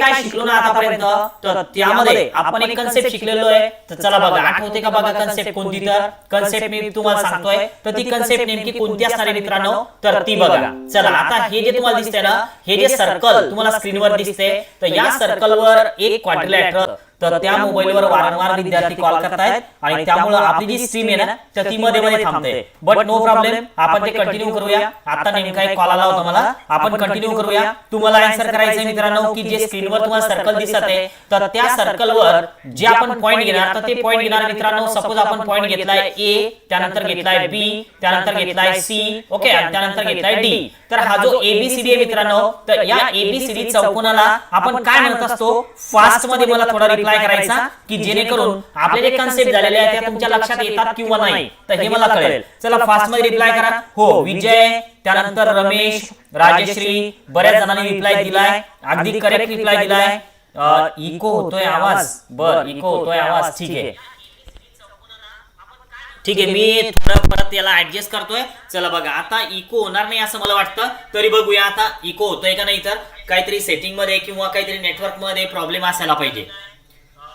काय शिकलो ना आतापर्यंत? तर त्यामध्ये आपण एक कन्सेप्ट शिकलेलो आहे तर चला बघा आठवते का बघा कन्सेप्ट कोणती तर? कन्सेप्ट मी तुम्हाला सांगतोय. तर ती कन्सेप्ट नेमकी कोणती असणार आहे मित्रांनो? तर ती बघा. चला आता हे जे तुम्हाला दिसतंय ना हे जे सर्कल तुम्हाला स्क्रीनवर दिसते तर या सर्कलवर एक क्वाड्रिलॅटरल तर त्या मोबाईलवर वारंवार विद्यार्थी कॉल करतायत आणि त्यामुळे आपली जी स्ट्रीम आहे ना तर ती मध्ये मध्ये थांबते. बट नो प्रॉब्लेम आपण ते कंटिन्यू करूया. आता नेमका एक कॉल आला होता मला. आपण कंटिन्यू करूया. तुम्हाला आन्सर करायचं मित्रांनो की जे स्क्रीनवर तुम्हाला सर्कल दिसत आहे तर त्या सर्कलवर जे आपण पॉईंट घेणार तर ते पॉईंट घेणार मित्रांनो सपोज आपण पॉईंट घेतलाय ए त्यानंतर घेतलाय बी त्यानंतर घेतलाय सी ओके आणि त्यानंतर घेतलाय डी तर हा जो एबीसीडी आहे मित्रांनो तर या एबीसीडी चौकोनाला आपण काय म्हणत असतो? फास्टमध्ये मला थोडा रिप्लाय करायचा की जेणेकरून आपले जे कन्सेप्ट झालेले आहेत त्या तुमच्या लक्षात येतात किंवा नाही? तर हे मला कळेल. चला फास्टमध्ये रिप्लाय करा. हो विजय त्यानंतर रमेश राजश्री बऱ्याच जणांनी रिप्लाय दिलाय. अगदी करेक्ट रिप्लाय दिलाय. इको होतोय आवाज. बर इको होतोय आवाज. ठीक आहे. ठीक आहे मी थोडं परत याला ऍडजस्ट करतोय. चला बघा आता इको होणार नाही असं मला वाटतं. तरी बघूया आता इको होतोय का नाही तर. काहीतरी सेटिंगमध्ये किंवा काहीतरी नेटवर्कमध्ये प्रॉब्लेम असायला पाहिजे.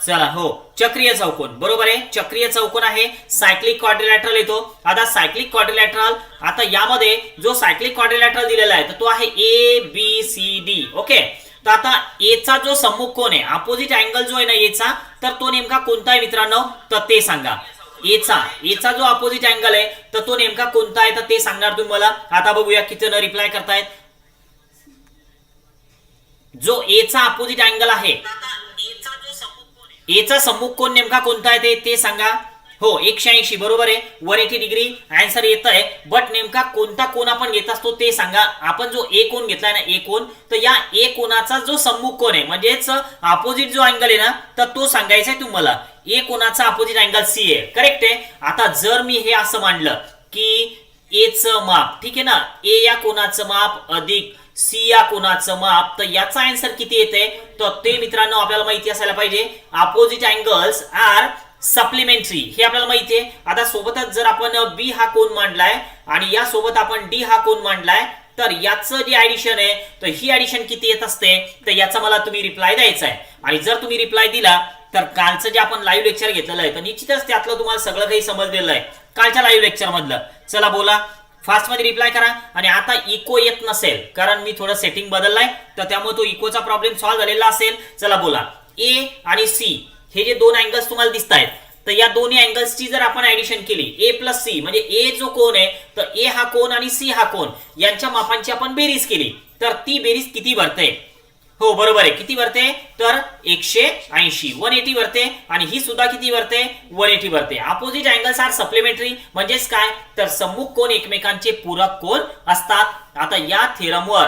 चला हो. चक्रीय चौकोन. बरोबर आहे? चक्रीय चौकोन आहे. सायक्लिक क्वाड्रिलॅटरल येतो. आता सायक्लिक क्वाड्रिलॅटरल आता यामध्ये जो सायक्लिक क्वाड्रिलॅटरल दिलेला आहे तर तो आहे A B C D okay तर आता एचा जो सम्मुख कोण आहे अपोजिट अँगल जो आहे ना एचा तर तो नेमका कोणता आहे मित्रांनो? तर ते सांगा. एचा एचा जो अपोजिट अँगल आहे तर तो नेमका कोणता आहे? तर ते सांगणार तुम्ही मला. आता बघूया किती न रिप्लाय करतायत. जो एचा अपोजिट अँगल आहे एचा सम्मुख कोण नेमका कोणता आहे ते ते सांगा. हो एकशे ऐंशी बरोबर आहे. वन एटी डिग्री आन्सर येत आहे बट नेमका कोणता कोण आपण घेत असतो ते सांगा. आपण जो ए कोण घेतलाय ना ए कोण तर या ए कोणाचा जो सम्मुख कोण आहे म्हणजेच अपोजिट जो अँगल आहे ना तर तो सांगायचा आहे तुम्हाला. ए कोणाचा अपोजिट अँगल सी आहे. करेक्ट आहे? आता जर मी हे असं मांडलं की एच माप ठीक आहे ना? ए या कोणाचं माप अधिक सी या कोणाचं माप तर याचा आन्सर किती येते? तर ते मित्रांनो आपल्याला माहिती असायला पाहिजे. अपोजिट अँगल्स आर सप्लिमेंटरी हे आपल्याला माहिती आहे. आता सोबतच जर आपण बी हा कोण मांडलाय आणि या सोबत आपण डी हा कोण मांडलाय तर याचं जे ऍडिशन आहे तर ही ऍडिशन किती येत असते? तर याचा मला तुम्ही रिप्लाय द्यायचा आहे. आणि जर तुम्ही रिप्लाय दिला तर कालचं जे आपण लाईव्ह लेक्चर घेतलेलं आहे तर निश्चितच त्यातलं तुम्हाला सगळं काही समजलेलं आहे. कालच्या लाईव्ह लेक्चर मधलं. चला बोला. फास्टमध्ये रिप्लाय करा. आणि आता इको येत नसेल कारण मी थोडं सेटिंग बदललाय तर त्यामुळे तो इकोचा प्रॉब्लेम सॉल्व्ह झालेला असेल. चला बोला. ए आणि सी हे जे दोन अँगल्स तुम्हाला दिसत आहेत तर या दोन्ही अँगल्सची जर आपण ऍडिशन केली ए प्लस सी म्हणजे ए जो कोण आहे तर ए हा कोण आणि सी हा कोण यांच्या मापांची आपण बेरीज केली. तर ती बेरीज किती भरते? हो बरोबर आहे. किती वरते? तर एकशे ऐंशी. वन एटी वरते आणि ही सुद्धा किती वरते? वन एटी भरते अपोजिट अँगल्स आर सप्लिमेंटरी म्हणजेच काय? तर सम्मुख कोण एकमेकांचे पूरक कोण असतात? आता या थेरमवर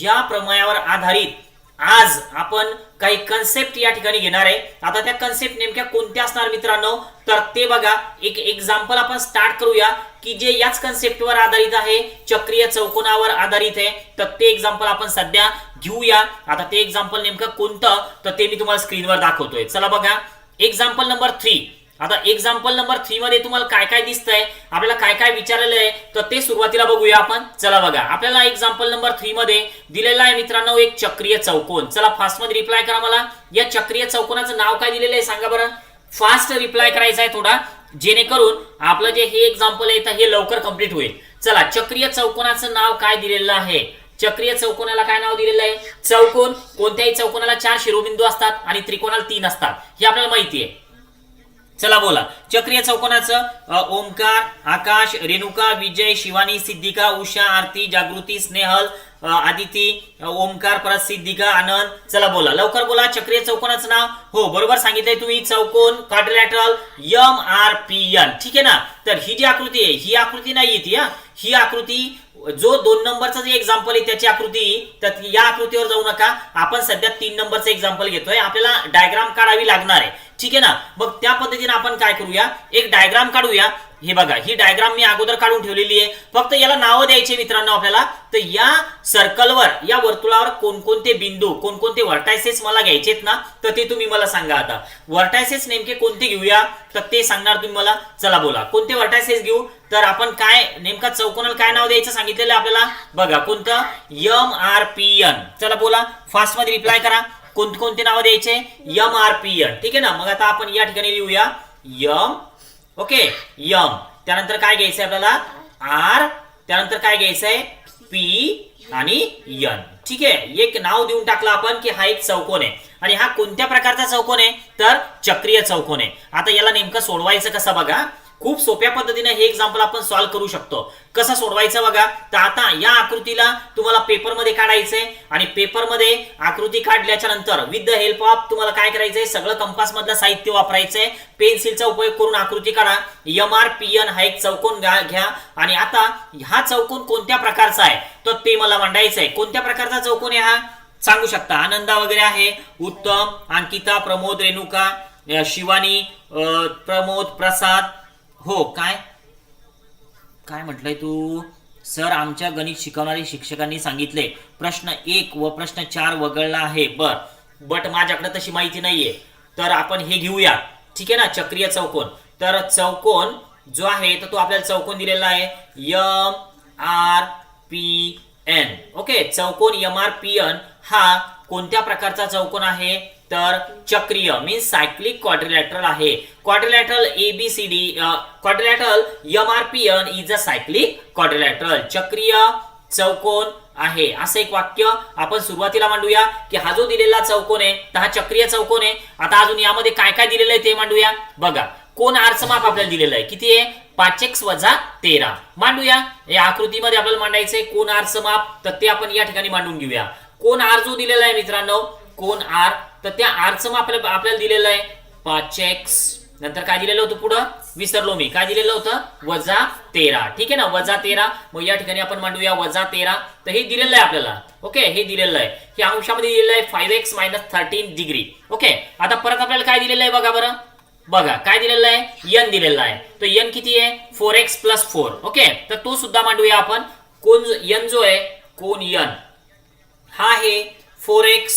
या प्रमायावर आधारित आज आपण काही कन्सेप्ट या ठिकाणी घेणार आहे. आता त्या कन्सेप्ट नेमक्या कोणत्या असणार मित्रांनो? तर ते बघा. एक एक्झाम्पल आपण स्टार्ट करूया की जे याच कन्सेप्टवर आधारित आहे चक्रीय चौकोनावर आधारित आहे. तर ते एक्झाम्पल आपण सध्या घेऊया. आता ते एक्झाम्पल नेमकं कोणतं? तर ते मी तुम्हाला स्क्रीनवर दाखवतोय. चला बघा. एक्झाम्पल नंबर थ्री आता एक्झाम्पल नंबर थ्री मध्ये तुम्हाला काय काय दिसतंय आपल्याला काय काय विचारलेलं आहे तर ते सुरुवातीला बघूया आपण. चला बघा. आपल्याला एक्झाम्पल नंबर थ्री मध्ये दिलेला आहे मित्रांनो एक चक्रीय चौकोन. चला फास्टमध्ये रिप्लाय करा मला. या चक्रीय चौकोनाचं नाव काय दिलेलं आहे सांगा बरं. फास्ट रिप्लाय करायचा आहे थोडा. जेणेकरून आपलं जे हे एक्झाम्पल आहे तर हे लवकर कंप्लीट होईल. चला चक्रीय चौकोनाचं नाव काय दिलेलं आहे? चक्रीय चौकोनाला काय नाव दिलेलं आहे? चौकोन. कोणत्याही चौकोनाला चार शिरोबिंदू असतात आणि त्रिकोणाला तीन असतात. हे आपल्याला माहिती आहे. चला बोला. चक्रीय चौकोनाचं ओमकार आकाश रेणुका विजय शिवानी सिद्धिका उषा आरती जागृती स्नेहल आदिती ओमकार परत सिद्धिका आनंद. चला बोला. लवकर बोला चक्रीय चौकोनाचं नाव. हो बरोबर सांगितलंय तुम्ही. चौकोन quadrilateral M R P N ठीक आहे ना? तर ही जी आकृती आहे ही आकृती नाही येते हा ही आकृती जो दोन नंबरचा जे एक्झाम्पल आहे त्याची आकृती तर या आकृतीवर जाऊ नका. आपण सध्या तीन नंबरचं एक्झाम्पल घेतोय. आपल्याला डायग्राम काढावी लागणार आहे. ठीक आहे ना? मग त्या पद्धतीने आपण काय करूया? एक डायग्राम काढूया. हे बघा ही डायग्राम मी अगोदर काढून ठेवलेली आहे. फक्त याला नावं द्यायचे मित्रांनो आपल्याला. तर या सर्कलवर या वर्तुळावर कोणकोणते बिंदू कोणकोणते वर्टायसेस मला घ्यायचेत ना तर ते तुम्ही मला सांगा आता. वर्टायसेस नेमके कोणते घेऊया? तर ते सांगणार तुम्ही मला. चला बोला. कोणते वर्टायसेस घेऊ? तर आपण काय नेमका चौकोनाला काय नाव द्यायचं सांगितलेलं आपल्याला? बघा कोणतं? यम आर पी एन चला बोला. फास्टमध्ये रिप्लाय करा. कोणकोणते नावं द्यायचे? यम आर पी एन ठीक आहे ना? मग आता आपण या ठिकाणी लिहूया. M okay M. त्यानंतर काय घ्यायचंय आपल्याला? आर. त्यानंतर काय घ्यायचंय? पी आणि यन. ठीक आहे? एक नाव देऊन टाकलं आपण की हा एक चौकोन आहे. आणि हा कोणत्या प्रकारचा चौकोन आहे? तर चक्रीय चौकोन आहे. आता याला नेमकं सोडवायचं कसं बघा? खूप सोप्या पद्धतीने हे एक्झाम्पल आपण सॉल्व्ह करू शकतो. कसं सोडवायचं बघा? तर आता या आकृतीला तुम्हाला पेपरमध्ये काढायचंय आणि पेपरमध्ये आकृती काढल्याच्या नंतर विथ द हेल्प ऑफ तुम्हाला काय करायचंय? सगळं कंपास मधलं साहित्य वापरायचंय. पेन्सिलचा उपयोग करून आकृती काढा. एम आर पी एन हा एक चौकोन घ्या घ्या. आणि आता हा चौकोन कोणत्या प्रकारचा आहे? तर ते मला मांडायचं आहे कोणत्या प्रकारचा चौकोन आहे हा? सांगू शकता. आनंदा वगैरे आहे. उत्तम अंकिता प्रमोद रेणुका शिवानी प्रमोद प्रसाद हो काय? काय म्हटलंय तू? सर आमच्या गणित शिकवणारे शिक्षकांनी सांगितले प्रश्न एक व प्रश्न चार वगळला आहे. बर. बट माझ्याकडे तशी माहिती नाहीये. तर आपण हे घेऊया. ठीक आहे ना? चक्रीय चौकोन. तर चौकोन जो आहे तर तो आपल्याला चौकोन दिलेला आहे. M R P N. Okay? चौकोन एम आर पी एन हा कोणत्या प्रकारचा चौकोन आहे? तर चक्रीय मीन्स सायक्लिक क्वाड्रिलॅटरल आहे. Quadrilateral A B C D quadrilateral M R P N is a cyclic quadrilateral चक्रीय चौकोन आहे. असं एक वाक्य आपण सुरुवातीला मांडूया की हा जो दिलेला चौकोन आहे तर हा चक्रीय चौकोन आहे. आता अजून यामध्ये काय काय दिलेलं आहे ते मांडूया. बघा कोण आरचं माप आपल्याला दिलेलं आहे. किती आहे? पाच एक्स वजा तेरा. मांडूया. या आकृतीमध्ये आपल्याला मांडायचंय कोण आरचं माप तर ते आपण या ठिकाणी मांडून घेऊया. कोण आर जो दिलेला आहे मित्रांनो? कोण आर? तर त्या आरचं मग आपल्याला आपल्याला दिलेलं आहे. पाच एक्स नंतर काय दिलेलं होतं पुढं? विसरलो मी. काय दिलेलं होतं? वजा तेरा. ठीक आहे ना? वजा तेरा. मग या ठिकाणी आपण मांडूया वजा तेरा. तर हे दिलेलं आहे आपल्याला. ओके? हे दिलेलं आहे. हे अंशामध्ये दिलेलं आहे five x minus thirteen degree okay? आता परत आपल्याला काय दिलेलं आहे बघा बरं. बघा काय दिलेलं आहे? यन दिलेलं आहे. तर यन किती आहे? Four x plus four okay? तर तो सुद्धा मांडूया आपण. कोण यन जो आहे कोण यन हा आहे four x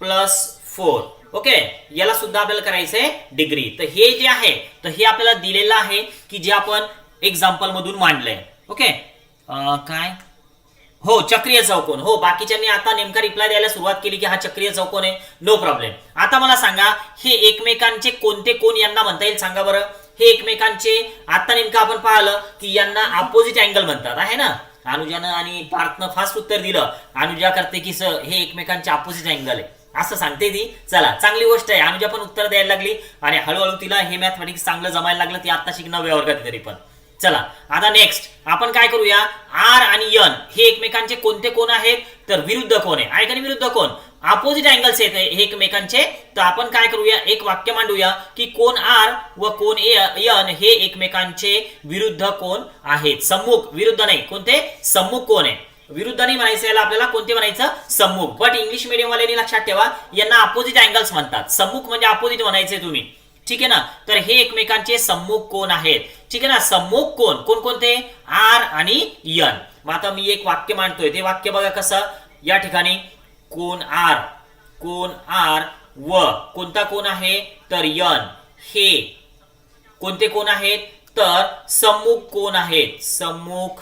plus four okay याला सुद्धा आपल्याला करायचंय डिग्री तर हे जे आहे तर हे आपल्याला दिलेलं आहे की जे आपण एक्झाम्पल मधून मांडलंय. ओके काय? हो चक्रीय चौकोन. हो बाकीच्यांनी आता नेमका रिप्लाय द्यायला सुरुवात केली की हा चक्रीय चौकोन आहे. नो प्रॉब्लेम आता मला सांगा हे एकमेकांचे कोणते कोण यांना म्हणता येईल? सांगा बरं. हे एकमेकांचे आता नेमकं आपण पाहिलं की यांना अपोजिट अँगल म्हणतात. आहे ना? अनुजानं आणि पार्थनं फास्ट उत्तर दिलं. अनुजा करते की सर हे एकमेकांचे अपोजिट अँगल आहे. असं सांगते ती. चला चांगली गोष्ट आहे. अनुजा पण उत्तर द्यायला लागली आणि हळूहळू तिला हे मॅथमॅटिक्स चांगलं जमायला लागलं ती आता शिकणं व्यवहार वर्गात तरी पण. चला आता नेक्स्ट आपण काय करूया? आर आणि यन हे एकमेकांचे कोणते कोण आहेत? तर विरुद्ध कोण आहे? ऐका विरुद्ध कोण? अपोजिट अँगल्स आहेत हे एकमेकांचे. तर आपण काय करूया? एक वाक्य मांडूया की कोण आर व कोण यन हे एकमेकांचे विरुद्ध कोण आहेत? सम्मुख. विरुद्ध नाही. कोणते? सम्मुख कोण आहे? विरुद्धाने म्हणायचं याला आपल्याला कोणते म्हणायचं? सम्मुख. बट इंग्लिश मिडियम वाल्यांनी लक्षात ठेवा यांना अपोजिट अँगल्स म्हणतात. सम्मुख म्हणजे अपोजिट म्हणायचे तुम्ही. ठीक आहे ना? तर हे एकमेकांचे सम्मुख कोण आहेत? ठीक आहे ना? सम्मुख कोण? कोण कोणते? आर आणि यन मग आता मी एक वाक्य मांडतोय. ते वाक्य बघा कसं? या ठिकाणी कोण आर कोण आर व कोणता कोण आहे? तर यन हे कोणते कोण आहेत? तर सम्मुख कोण आहेत? सम्मुख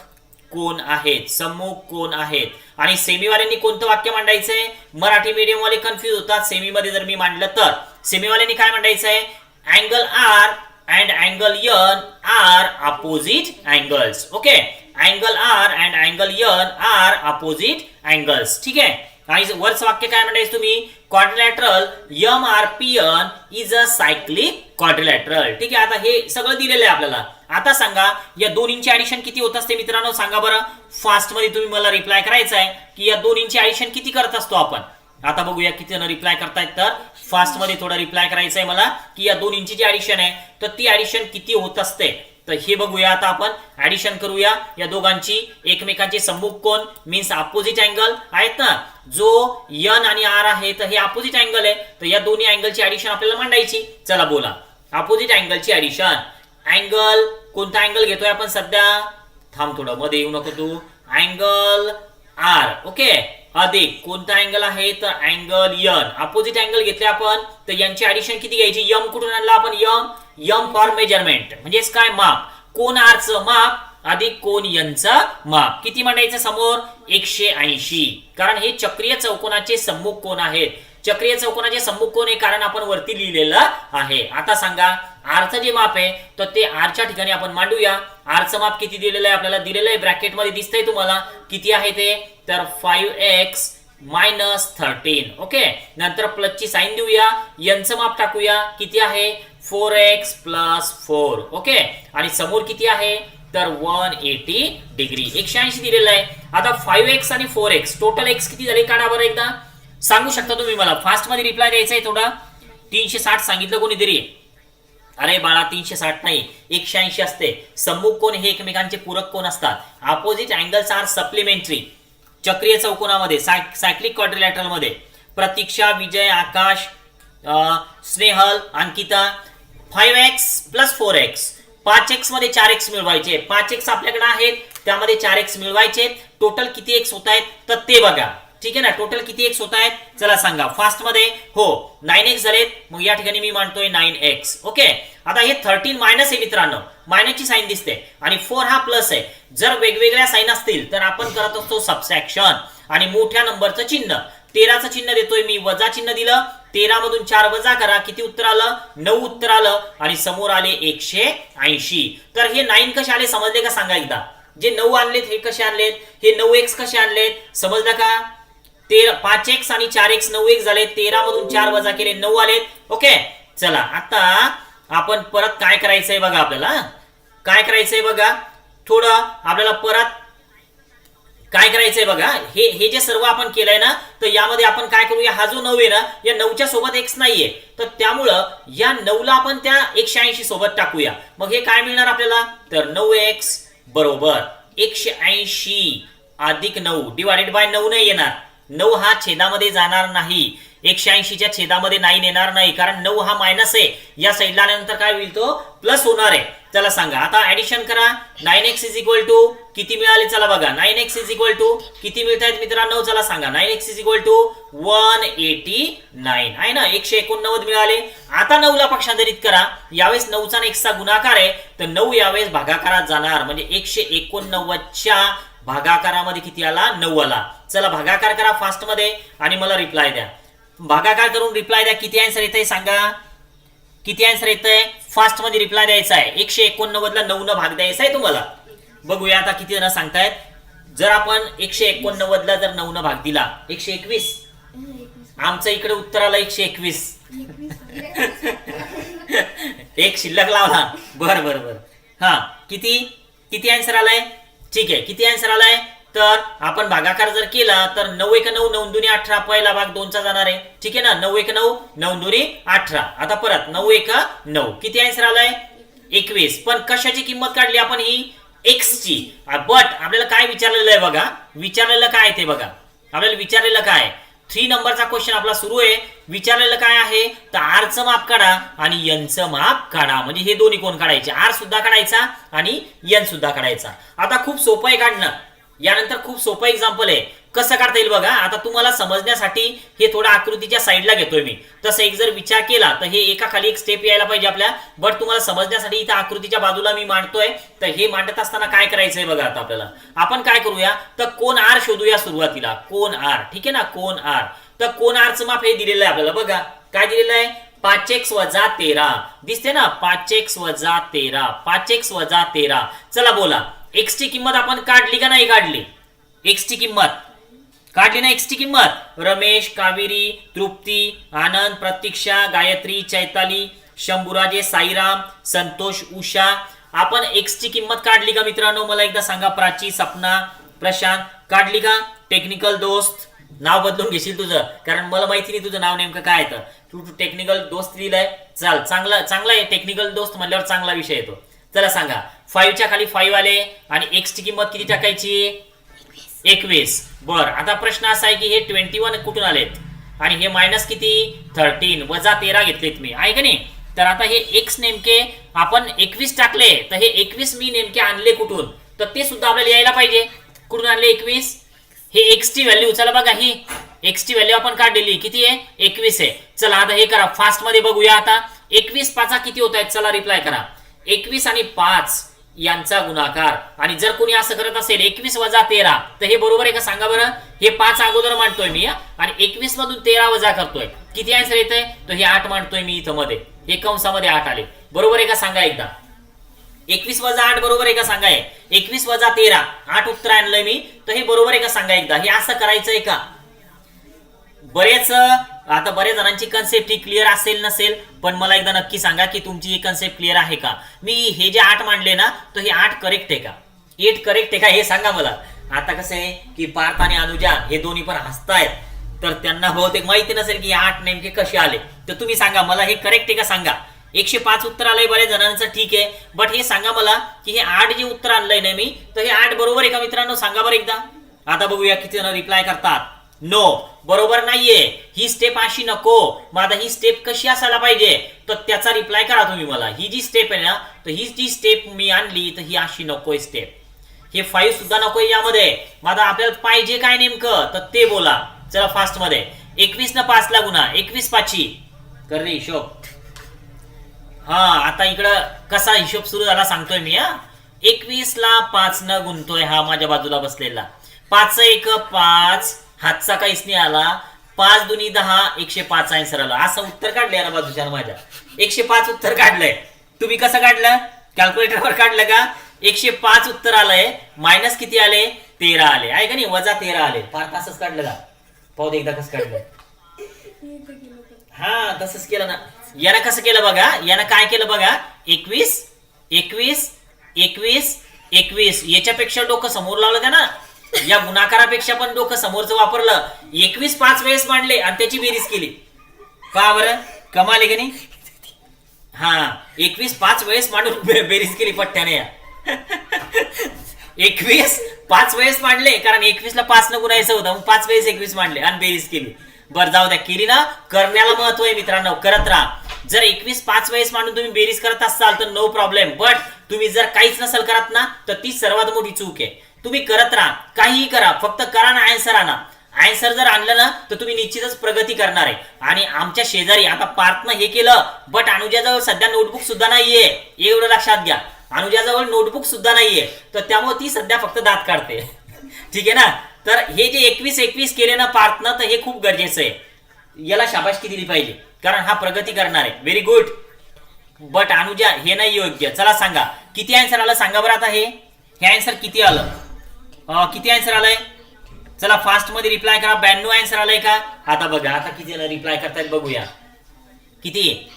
कोण आहेत? सम्मुख कोण आहेत? आणि सेमीवाल्यांनी कोणतं वाक्य मांडायचंय? मराठी मीडियम वाले कन्फ्युज होतात. सेमीमध्ये जर मी मांडलं तर. सेमीवाल्यांनी काय मांडायचंय? Angle R and angle N are opposite angles okay angle R and angle N are opposite angles ठीक आहे? आणि वरचं वाक्य काय म्हणायचं तुम्ही? Quadrilateral M R P N is a cyclic quadrilateral ठीक आहे? आता हे सगळं दिलेलं आहे आपल्याला. आता सांगा या दोन्हींचे ऍडिशन किती होत असते मित्रांनो? सांगा बरं. फास्टमध्ये तुम्ही मला रिप्लाय करायचा आहे की या दोन्हींचे ऍडिशन किती करत असतो आपण? आता बघूया किती जण रिप्लाय करतायत. तर फास्टमध्ये थोडा थोडं रिप्लाय करायचं आहे मला की या दोन इंची जी ऍडिशन आहे तर ती ऍडिशन किती होत असते? तर हे बघूया आता आपण. ऍडिशन करूया या दोघांची. एकमेकांचे संभूक कोण? मीन्स अपोजिट अँगल आहेत ना? जो यन आणि आर आहे तर हे अपोजिट अँगल आहे. तर या दोन्ही अँगलची ऍडिशन आपल्याला मांडायची. चला बोला. अपोजिट अँगलची ऍडिशन अँगल कोणता अँगल घेतोय आपण सध्या? थांब थोडं मध्ये येऊ नको तू. अँगल आर ओके अधिक कोणता अँगल आहे? तर अँगल यन अपोजिट अँगल घेतले आपण तर यांची ऍडिशन किती घ्यायची? यम कुठून आणला आपण? यम यम फॉर मेजरमेंट म्हणजेच काय? माप. कोण आरचं माप? अधिक कोण यनचं माप? किती मांडायचं समोर? एकशे ऐंशी. कारण हे चक्रीय चौकोनाचे सम्मुख कोण आहेत. चक्रीय चौकोनाचे सम्मुख कोण आहे? कारण आपण वरती लिहिलेलं आहे. आता सांगा आरचं जे माप आहे तर ते आरच्या ठिकाणी आपण मांडूया. आरचं माप किती दिलेलं आहे आपल्याला दिलेलं आहे? ब्रॅकेटमध्ये दिसतंय तुम्हाला. किती आहे ते? तर five x minus thirteen okay? नंतर प्लसची साईन देऊया. यांचं माप टाकूया. किती आहे? Four x plus four okay? आणि समोर किती आहे? तर वन एटी डिग्री एकशे ऐंशी दिलेलं आहे. आता फाईव्ह एक्स आणि फोर एक्स टोटल एक्स किती झाले? काढा बरं एकदा. सांगू शकता तुम्ही मला. फास्टमध्ये रिप्लाय द्यायचा आहे थोडा. तीनशे साठ सांगितलं कोणीतरी. अरे बाळा तीनशे साठ नाही. एकशे ऐंशी असते. सम्मुख कोण? हे एकमेकांचे पूरक कोण असतात? अपोजिट अँगल्स आर सप्लिमेंटरी चक्रीय चौकोनामध्ये cyclic क्वाड्रिलॅटरलमध्ये Pratiksha Vijay Akash Snehal Ankita. Five x plus four x पाच एक्समध्ये चार एक्स मिळवायचे. पाच एक्स आपल्याकडे आहेत. त्यामध्ये चार एक्स मिळवायचे. टोटल किती एक्स होत आहेत तर ते बघा. ठीक आहे ना? टोटल किती एक्स होत आहेत? चला सांगा. फास्टमध्ये? हो. नाईन एक्स झालेत. मग या ठिकाणी मी मानतोय नाईन एक्स ओके आता हे थर्टीन मायनस आहे मित्रांनो. मायनसची साईन दिसते. आणि फोर हा प्लस आहे. जर वेगवेगळ्या साईन असतील तर आपण करत असतो सबसेक्शन आणि मोठ्या नंबरचं चिन्ह. तेराचं चिन्ह देतोय मी. वजा चिन्ह दिलं. तेरा मधून चार वजा करा. किती उत्तर आलं? नऊ उत्तर आलं. आणि समोर आले एकशे ऐंशी. तर हे नाईन कसे आले? समजले का? सांगा एकदा. जे नऊ आणलेत हे कसे आणलेत? हे नऊ एक्स कसे आणलेत? समजलं का? तेरा पाच एक्स आणि चार एक्स नऊ एक्स झाले. तेरा मधून चार वजा केले नऊ आलेत ओके? चला आता आपण परत काय करायचंय बघा आपल्याला. काय करायचंय बघा? थोडं आपल्याला परत काय करायचंय बघा? हे हे जे सर्व आपण केलंय ना तर यामध्ये आपण काय करूया? हा जो नऊ आहे ना या नऊच्या सोबत एक्स नाहीये. तर त्यामुळं या नऊला आपण त्या एकशे ऐंशी सोबत टाकूया. मग हे काय मिळणार आपल्याला? तर नऊ एक्स बरोबर एकशे ऐंशी अधिक नऊ डिवायडेड बाय नऊ नाही येणार. नऊ हा छेदामध्ये जाणार नाही. एकशे ऐंशीच्या छेदामध्ये नाईन येणार नाही. कारण नऊ हा मायनस आहे. या साईडला आल्यानंतर काय होईल तो? प्लस होणार आहे. चला सांगा. आता ऍडिशन करा. Nine x is equal to किती मिळाले? चला बघा. Nine x is equal to किती मिळत आहेत मित्रांनो? चला सांगा. Nine x is equal to one eighty nine आहे ना? एकशे एकोणनव्वद मिळाले. आता नऊला पक्षांतरित करा. यावेळेस नऊचा आणि एक्सचा गुणाकार आहे. तर नऊ यावेळेस भागाकारात जाणार. म्हणजे एकशे एकोणनव्वदच्या भागाकारामध्ये किती आला? नऊ आला. चला भागाकार करा फास्टमध्ये आणि मला रिप्लाय द्या. भागाकार करून रिप्लाय द्या. किती आन्सर येत सांगा? किती आन्सर येत आहे रिप्लाय द्यायचा आहे. एकशे एकोणनव्वदला नऊ न भाग द्यायचा आहे तुम्हाला. बघूया आता किती जण सांगतायत. जर आपण एकशे एकोणनव्वदला जर नऊ न भाग दिला एकशे एकवीस? आमचं इकडे उत्तर आलं एकशे एकवीस. एक शिल्लक लावला. बर बर बर. हा किती? किती आन्सर आलाय? ठीक आहे. किती आन्सर आलाय? तर आपण भागाकार जर केला तर नऊ एक नऊ नऊ दुनी अठरा पहिला भाग दोनचा जाणार आहे. ठीक आहे ना? नऊ एक नऊ नऊ दुनी अठरा. आता परत नऊ एक नऊ. किती आन्सर आलाय? एकवीस. पण कशाची किंमत काढली आपण ही? एक्सची बट आपल्याला काय विचारलेलं आहे बघा? विचारलेलं काय ते बघा? आपल्याला विचारलेलं काय थ्री नंबरचा क्वेश्चन आपला सुरू आहे. विचारलेलं काय आहे? तर आरचं माप काढा आणि यनचं माप काढा. म्हणजे हे दोन्ही कोण काढायचे? आर सुद्धा काढायचा आणि यन सुद्धा काढायचा. आता खूप सोपं आहे काढणं. यानंतर खूप सोपं एक्झाम्पल आहे. कसं काढता येईल बघा. आता तुम्हाला समजण्यासाठी हे थोडं आकृतीच्या साईडला घेतोय मी. तसं एक जर विचार केला तर हे एका खाली एक स्टेप यायला पाहिजे आपल्या. बट तुम्हाला समजण्यासाठी इथं आकृतीच्या बाजूला मी मांडतोय. तर हे मांडत असताना काय करायचंय बघा आता आपल्याला. आपण काय करूया? तर कोण आर शोधूया सुरुवातीला. कोण आर ठीक आहे ना? कोण आर तर कोण आरचं माप हे दिलेलं आहे आपल्याला. बघा. काय दिलेलं आहे? पाच एक्स वजा तेरा. दिसते ना? पाच एक्स वजा तेरा. पाच एक्स वजा तेरा. चला बोला. एक्सची किंमत आपण काढली का नाही काढली? एक्सची किंमत. काढली ना एक्सची किंमत? रमेश कावेरी तृप्ती आनंद प्रतीक्षा गायत्री चैताली शंभुराजे साईराम संतोष उषा. आपण एक्सची किंमत काढली का मित्रांनो? मला एकदा सांगा प्राची सपना प्रशांत. काढली का? टेक्निकल दोस्त. नाव बदलून घेशील तुझं. कारण मला माहिती नाही तुझं नाव नेमकं काय येतं तू तू टेक्निकल दोस्त लिहिलंय. चाल चांगला चांगला आहे. टेक्निकल दोस्त म्हणल्यावर चांगला विषय येतो. चला सांगा फाईव्हच्या खाली फाईव्ह आले आणि एक्सची किंमत किती टाकायची? एकवीस. बर आता प्रश्न असा आहे की हे ट्वेंटी वन कुठून आलेत? आणि हे मायनस किती? थर्टीन वजा तेरा घेतलेत मी. आहे का नाही? तर आता हे एक्स नेमके आपण एकवीस टाकले तर हे एकवीस मी नेमके आणले कुठून? तर ते सुद्धा आपल्याला यायला पाहिजे. कुठून आणले एकवीस? हे एक्सची व्हॅल्यू चला बघा ही. एक्सची व्हॅल्यू आपण काढलेली. किती आहे? एकवीस आहे. चला आता हे करा. फास्टमध्ये बघूया आता. एकवीस पाचा किती होत आहेत? चला रिप्लाय करा. एकवीस आणि पाच. यांचा गुणाकार. आणि जर कोणी असं करत असेल एकवीस वजा तेरा तर हे बरोबर आहे का? सांगा बरं. हे पाच अगोदर मांडतोय मी आणि एकवीस मधून तेरा वजा करतोय. किती आन्सर येतंय तर हे आठ मांडतोय मी इथं मध्ये. हे कंसामध्ये आठ आले. बरोबर आहे का? सांगा एकदा. एकवीस वजा आठ बरोबर आहे का? सांगा एकवीस वजा तेरा आठ उत्तर आणलंय मी. तर हे बरोबर आहे का? सांगा एकदा. हे असं करायचंय का? बरेच आता बऱ्याच जणांची कन्सेप्ट ही क्लिअर असेल नसेल पण मला एकदा नक्की सांगा की तुमची ही कन्सेप्ट क्लिअर आहे का? मी हे जे आठ मांडले ना तर हे आठ करेक्ट आहे का? एट करेक्ट आहे का? हे सांगा मला. आता कसं आहे की पार्थ आणि अनुजा हे दोन्ही पण हसतायत. तर त्यांना बहुतेक माहिती नसेल की आठ नेमके कसे आले. तर तुम्ही सांगा मला हे करेक्ट आहे का सांगा. एकशे पाच उत्तर आलंय बऱ्याच जणांचं ठीक आहे. बट हे सांगा मला की हे आठ जे उत्तर आणलंय ना मी तर हे आठ बरोबर आहे का मित्रांनो? सांगा बरं एकदा. आता बघूया किती जण रिप्लाय करतात. नो बरोबर नाहीये. ही स्टेप अशी नको. माझा ही स्टेप कशी असायला पाहिजे? तर त्याचा रिप्लाय करा तुम्ही मला. ही जी स्टेप आहे ना तर ही जी स्टेप मी आणली तर ही अशी नकोय स्टेप हे फाईव्ह सुद्धा नकोय यामध्ये. माझा आपल्याला पाहिजे काय नेमकं? तर ते बोला. चला फास्टमध्ये. एकवीस न पाच ला गुन्हा एकवीस पाचशे. कर रे हिशोब. हा आता इकडं कसा हिशोब सुरू झाला सांगतोय मी हा. एकवीस ला पाच न गुंतोय हा माझ्या बाजूला बसलेला. पाच एक पाच हातचा काहीच नाही आला. पाच दुनी दहा एकशे पाच आन्सर आला. असं उत्तर काढलंय ना बाजूच्या माझ्या. एकशे पाच उत्तर काढलंय. तुम्ही कसं काढलं? कॅल्क्युलेटरवर काढलं का? एकशे पाच उत्तर आलंय. मायनस किती आले? तेरा आले. आहे का नाही? वजा तेरा आले. फार तासच काढलं का? पाहू दे एकदा कसं काढलं. हा तसंच केलं ना. यानं कसं केलं बघा? यानं काय केलं बघा? एकवीस एकवीस एकवीस एकवीस. याच्यापेक्षा डोकं समोर लावलं का ना? या गुणाकारापेक्षा पण डोकं समोरचं वापरलं एकवीस पाच वेळेस मांडले आणि त्याची बेरीज केली. का बरं? कमाल आहे का नाही? हा एकवीस पाच वेळेस मांडून बेरीज केली पट्ट्याने. या एकवीस पाच वेळेस मांडले कारण एकवीसला पाच न गुणायचं होतं मग पाच वेळेस एकवीस मांडले आणि बेरीज केली. बरं जाऊ द्या केली ना. करण्याला महत्त्व आहे मित्रांनो करत राहा. जर एकवीस पाच वेळेस मांडून तुम्ही बेरीज करत असाल तर नो प्रॉब्लेम बट तुम्ही जर काहीच नसेल करत ना तर ती सर्वात मोठी चूक आहे. तुम्ही करत राहा. काहीही करा. फक्त करा ना आन्सर आणा. आन्सर जर आणलं ना तर तुम्ही निश्चितच प्रगती करणार आहे. आणि आमच्या शेजारी आता पार्थनं हे केलं बट अनुजाजवळ सध्या नोटबुक सुद्धा नाहीये. एवढं लक्षात घ्या. अनुजाजवळ नोटबुक सुद्धा नाहीये. तर त्यामुळे ती सध्या फक्त दात काढते. ठीक आहे ना? तर हे जे एकवीस एकवीस केले ना पार्थनं तर हे खूप गरजेचं आहे. याला शाबाशकी दिली पाहिजे. कारण हा प्रगती करणार आहे. व्हेरी गुड बट अनुजा हे नाही योग्य. चला सांगा. किती आन्सर आलं सांगा बरं आता हे. हे आन्सर किती आलं? किती आन्सर आलंय? चला फास्टमध्ये रिप्लाय करा. ब्याण्णव आन्सर आलंय का? आता बघा. आता किती रिप्लाय करतायत बघूया. किती?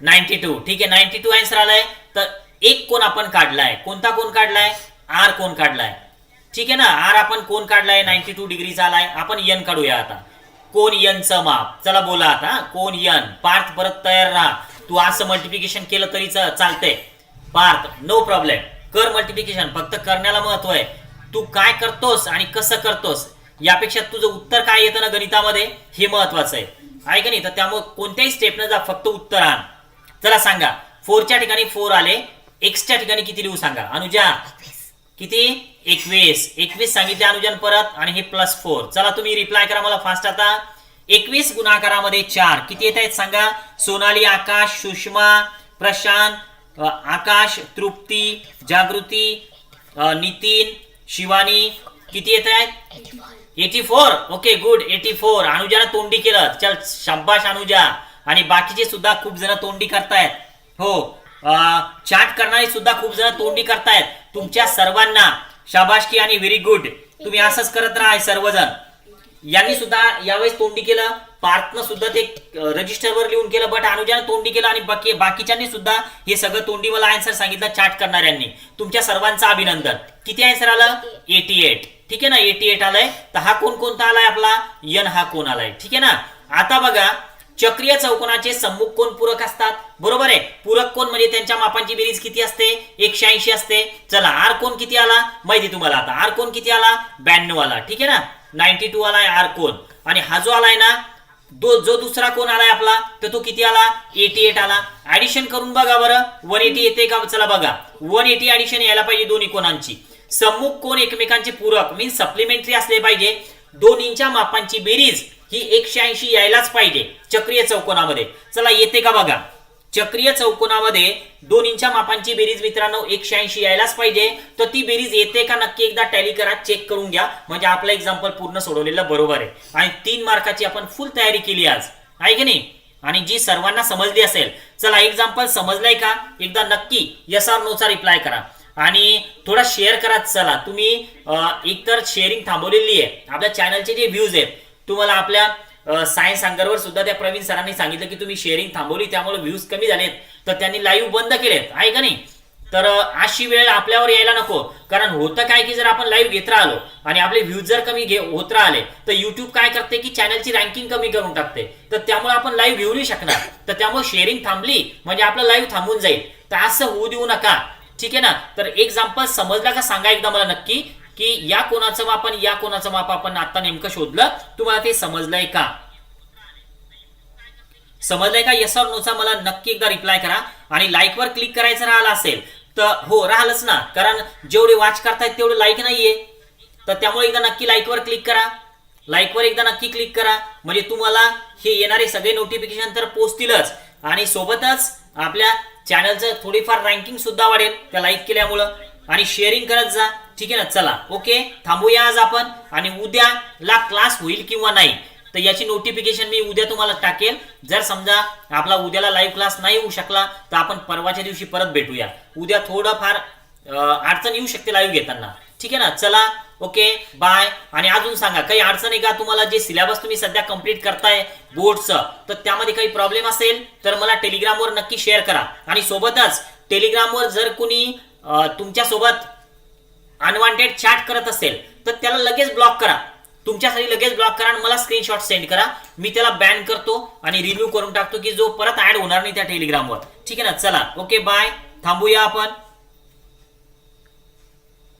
नाईन्टी टू ठीक आहे नाईन्टी टू आन्सर आलाय. तर एक कोण आपण काढलाय? कोणता कोण काढलाय? आर कोण काढलाय? ठीक आहे ना? आर आपण कोण काढलाय? नाईन्टी टू डिग्रीचा आलाय. आपण यन काढूया आता. कोण यनचं माप? चला बोला आता. कोण यन पार्थ परत तयार राहा. तू असं मल्टिप्लिकेशन केलं तरी चालतंय. पार्थ नो प्रॉब्लेम कर मल्टिप्लिकेशन फक्त करण्याला महत्त्व आहे. तू काय करतोस आणि कसं करतोस यापेक्षा तुझं उत्तर काय येतं ना गणितामध्ये? हे महत्वाचं आहे. आहे का नाही? तर त्यामुळे कोणत्याही स्टेपनं जा फक्त उत्तर आण. चला सांगा फोरच्या ठिकाणी फोर आले एक्सच्या ठिकाणी किती लिहू सांगा? अनुजा किती? एकवीस. एकवीस सांगितले अनुजन परत आणि हे प्लस फोर चला तुम्ही रिप्लाय करा मला फास्ट आता. एकवीस गुणाकारामध्ये चार. किती येत आहेत सांगा? सोनाली आकाश सुषमा प्रशांत आकाश तृप्ती जागृती नितीन शिवानी. किती येत आहेत? Eighty four. Okay good. Eighty four. अनुजानं तोंडी केलं. चल शाबाश अनुजा. आणि बाकीचे सुद्धा खूप जण तोंडी करतायत. हो. चॅट करणारे सुद्धा खूप जण तोंडी करतायत. तुमच्या सर्वांना शाबाशकी आणि व्हेरी गुड. तुम्ही असंच करत राहा सर्वजण. यांनी सुद्धा यावेळेस तोंडी केलं. पार्थनं सुद्धा ते रजिस्टरवर लिहून केलं बट अनुजाने तोंडी केलं आणि बाकी बाकीच्यांनी सुद्धा हे सगळं तोंडी मला आन्सर सांगितलं चाट करणाऱ्यांनी. तुमच्या सर्वांचं अभिनंदन. किती आन्सर आलं? एटी एट ठीक आहे ना? एटी एट आलंय. तर हा कोण कोणता आलाय आपला? यन हा कोण आलाय? ठीक आहे ना? आता बघा चक्रीय चौकोनाचे सम्मुख कोण पूरक असतात? बरोबर आहे? पूरक कोण म्हणजे त्यांच्या मापांची बेरीज किती असते? एकशे ऐंशी असते. चला आर कोण किती आला? माहिती तुम्हाला आता. आर कोण किती आला? ब्याण्णव आला. ठीक आहे ना? नाईन्टी टू आलाय आर कोण? आणि हा जो आलाय ना दो जो दुसरा कोण आलाय आपला तर तो किती आला? एटी एट आला. ऍडिशन करून बघा बरं. वन एटी येते का? चला बघा. वन एटी ऍडिशन यायला पाहिजे दोन्ही कोणांची. सम्मुख कोण एकमेकांचे पूरक? मीन सप्लिमेंटरी असले पाहिजे. दोन्हींच्या मापांची बेरीज ही एकशे ऐंशी यायलाच पाहिजे. चक्रीय चौकोनामध्ये. चला येते का बघा? चक्रीय चौकोनामध्ये दोन मापांची बेरीज मित्रांनो एकशे ऐंशी यायलाच पाहिजे. तर ती बेरीज येते का नक्की एकदा टॅली करा चेक करून घ्या. म्हणजे आपलं एक्झाम्पल पूर्ण सोडवलेलं बरोबर आहे. आणि तीन मार्काची आपण फुल तयारी केली आज. आहे की नाही? आणि जी सर्वांना समजली असेल चला एक्झाम्पल समजलंय का? एकदा नक्की यस आर नोचा रिप्लाय करा. आणि थोडा शेअर करा चला. तुम्ही एकतर शेअरिंग थांबवलेली आहे. आपल्या चॅनलचे जे व्ह्यूज आहेत तुम्हाला आपल्या सायन्स अंगरवर सुद्धा त्या प्रवीण सरांनी सांगितलं की तुम्ही शेअरिंग थांबवली त्यामुळे व्ह्यूज कमी झालेत. तर त्यांनी लाईव्ह बंद केलेत. आहे का नाही? तर अशी वेळ आपल्यावर यायला नको. कारण होतं काय की जर आपण लाईव्ह घेत राहिलो आणि आपले व्ह्यूज जर कमी घे होत राहिले तर युट्यूब काय करते की चॅनलची रँकिंग कमी करून टाकते. तर त्यामुळे आपण लाईव्ह घेऊ नाही शकणार. तर त्यामुळे शेअरिंग थांबली म्हणजे आपलं लाईव्ह थांबून जाईल. तर असं होऊ देऊ नका. ठीक आहे ना? तर एक्झाम्पल समजला का सांगा एकदा मला नक्की. की या कोणाचं माप आणि या कोणाचं माप आपण आता नेमकं शोधलं. तुम्हाला ते समजलंय का? समजलंय का? येस और नोचा मला नक्की एकदा रिप्लाय करा. आणि लाईकवर क्लिक करायचं राहिलं असेल तर हो राहिलच ना. कारण जेवढे वाच करतायत तेवढे लाईक नाहीये. तर त्यामुळे एकदा नक्की लाईकवर क्लिक करा. लाईकवर एकदा नक्की क्लिक करा. म्हणजे तुम्हाला हे येणारे सगळे नोटिफिकेशन तर पोचतीलच. आणि सोबतच आपल्या चॅनलचं थोडीफार रँकिंग सुद्धा वाढेल त्या लाईक केल्यामुळं. आणि शेअरिंग करत जा. ठीक आहे ना? चला ओके? थांबूया आज आपण आणि उद्या ला क्लास होईल किंवा नाही तर याची नोटिफिकेशन मी उद्या तुम्हाला टाकेल. जर समजा आपला उद्याला लाईव्ह क्लास नाही होऊ शकला तर आपण परवाच्या दिवशी परत भेटूया. उद्या थोडंफार अडचण येऊ शकते लाईव्ह घेताना. ठीक आहे ना? चला ओके बाय आणि अजून सांगा काही अडचण आहे का तुम्हाला जे सिलेबस तुम्ही सध्या कंप्लीट करताय बोर्डचं? तर त्यामध्ये काही प्रॉब्लेम असेल तर मला टेलिग्रामवर नक्की शेअर करा. आणि सोबतच टेलिग्रामवर जर कुणी तुमच्यासोबत अनवॉन्टेड चॅट करत असेल तर त्याला लगेच ब्लॉक करा. तुमच्यासाठी लगेच ब्लॉक करा आणि मला स्क्रीनशॉट सेंड करा. मी त्याला बॅन करतो आणि रिव्ह्यू करून टाकतो की जो परत ऍड होणार नाही त्या टेलिग्रामवर ठीक आहे ना? चला. ओके बाय थांबूया आपण.